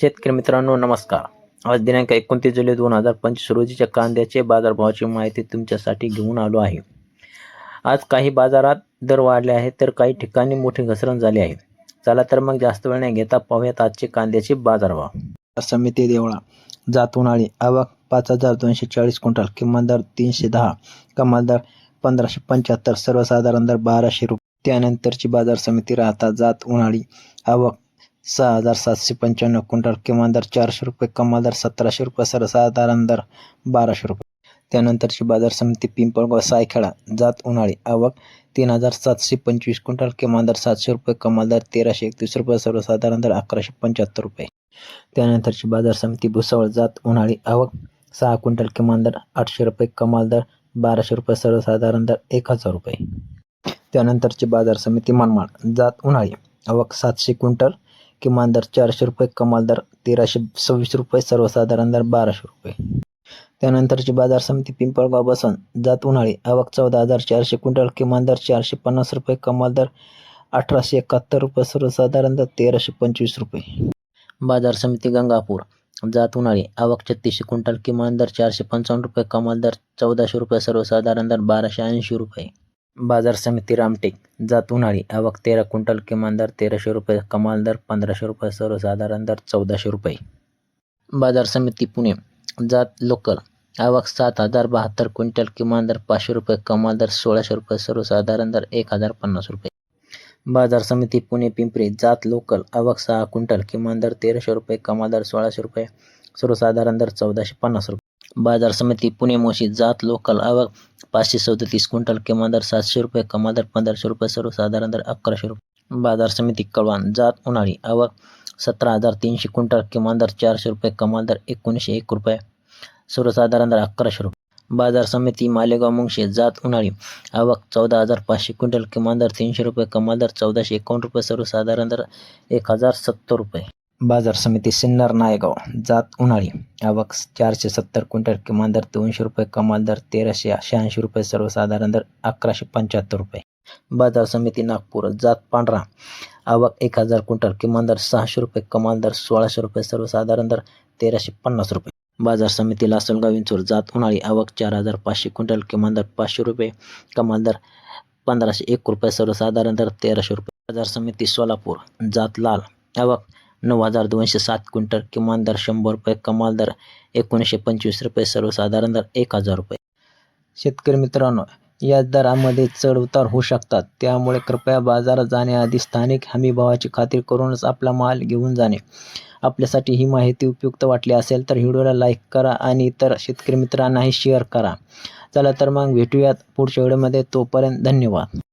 शेतकरी मित्रांनो नमस्कार. आज दिनांक एकोणतीस जुलै दोन हजार पंचवीस रोजीच्या कांद्याचे बाजारभावाची माहिती तुमच्यासाठी घेऊन आलो आहे. आज काही बाजारात दर वाढले आहेत तर काही ठिकाणी मोठी घसरण झाली आहे. चला तर मग जास्त वेळ नाही घेता पाहूयात आजचे कांद्याचे बाजारभाव. समिती देवळा जात उन्हाळी आवक पाच हजार दोनशे चाळीस क्विंटल किमान दर तीनशे दहा कमाल दर पंधराशे पंच्याहत्तर सर्वसाधारण दर बाराशे रुपये. त्यानंतरची बाजार समिती राहता जात उन्हाळी आवक सहा हजार सातशे पंच्याण्णव क्विंटल किमान दर चारशे रुपये कमाल दर सतराशे रुपये सर्वसाधारण दर बाराशे रुपये. त्यानंतरची बाजार समिती पिंपळगाव सायखेडा जात उन्हाळी आवक तीन हजार सातशे पंचवीस क्विंटल किमान दर सातशे रुपये कमाल दर तेराशे एकतीस रुपये सर्वसाधारण दर अकराशे पंच्याहत्तर रुपये. त्यानंतरची बाजार समिती भुसावळ जात उन्हाळी आवक सहा क्विंटल किमान दर आठशे रुपये कमाल दर बाराशे रुपये सर्वसाधारण दर एक हजार रुपये. त्यानंतरची बाजार समिती मनमाड जात उन्हाळी आवक सातशे क्विंटल किमान दर चारशे रुपये कमाल दर तेराशे सव्वीस रुपये सर्वसाधारण दर बाराशे रुपये. त्यानंतरची बाजार समिती पिंपळगाव बसून जात उन्हाळी. आवक चौदा हजार चारशे क्विंटल किमान दर चारशे पन्नास रुपये कमाल दर अठराशे एकाहत्तर रुपये सर्वसाधारण दर तेराशे पंचवीस रुपये. बाजार समिती गंगापूर जात उन्हाळी. आवक छत्तीसशे क्विंटल किमान दर चारशे पंचावन्न रुपये कमाल दर चौदाशे रुपये सर्वसाधारण दर बाराशे ऐंशी रुपये. बाजार समिती रामटेक जात उन्हाळी आवक तेरा क्विंटल किमान दर तेराशे रुपये कमाल दर पंधराशे रुपये सर्वसाधारण दर चौदाशे रुपये. बाजार समिती पुणे जात लोकल आवक सात हजार बहात्तर क्विंटल किमान दर पाचशे रुपये कमाल दर सोळाशे रुपये सर्वसाधारण दर एक हजार पन्नास रुपये. बाजार समिती पुणे पिंपरी जात लोकल आवक सहा क्विंटल किमान दर तेराशे रुपये कमाल दर सोळाशे रुपये सर्वसाधारण दर चौदाशे पन्नास रुपये. बाजार समिती पुणे मोशी जात लोकल आवक पाचशे सदतीस क्विंटल किमान दर सातशे रुपये कमाल दर पंधराशे रुपये सर्वसाधारण दर अकराशे रुपये. बाजार समिती कळवान जात उन्हाळी आवक सतरा हजार तीनशे क्विंटल किमान दर चारशे रुपये कमाल दर एकोणीसशे एक रुपये सर्वसाधारण दर अकराशे रुपये. बाजार समिती मालेगाव मुंगशे जात उन्हाळी आवक चौदा हजार पाचशे क्विंटल किमान दर तीनशे रुपये कमाल दर चौदाशे एकावन्न रुपये सर्वसाधारण दर एक हजार सत्तर रुपये. बाजार समिती सिन्नर नायगाव जात उन्हाळी. आवक चारशे सत्तर क्विंटल किमान दर दोनशे रुपये कमाल दर तेराशे शहाऐंशी रुपये सर्वसाधारण दर अकराशे पंच्याहत्तर रुपये. बाजार समिती नागपूर जात पांढरा. आवक एक हजार क्विंटल किमान दर सहाशे रुपये कमाल दर सोळाशे रुपये सर्वसाधारण दर तेराशे पन्नास रुपये. बाजार समिती लासलगाव विंचूर जात उन्हाळी. आवक चार हजार पाचशे क्विंटल किमान दर पाचशे रुपये कमाल दर पंधराशे एक रुपये सर्वसाधारण दर तेराशे रुपये. बाजार समिती सोलापूर जात लाल. आवक नऊ हजार दोनशे सात क्विंटल किमान दर शंभर रुपये कमाल दर एकोणीसशे पंचवीस रुपये सर्वसाधारण दर एक हजार रुपये. शेतकरी मित्रांनो या दरामध्ये चढ उतार होऊ शकतात. त्यामुळे कृपया बाजारात जाण्याआधी स्थानिक हमीभावाची खात्री करूनच आपला माल घेऊन जाणे. आपल्यासाठी ही माहिती उपयुक्त वाटली असेल तर व्हिडिओला लाईक करा आणि इतर शेतकरी मित्रांनाही शेअर करा. चला तर मग भेटूयात पुढच्या व्हिडिओमध्ये. तोपर्यंत धन्यवाद.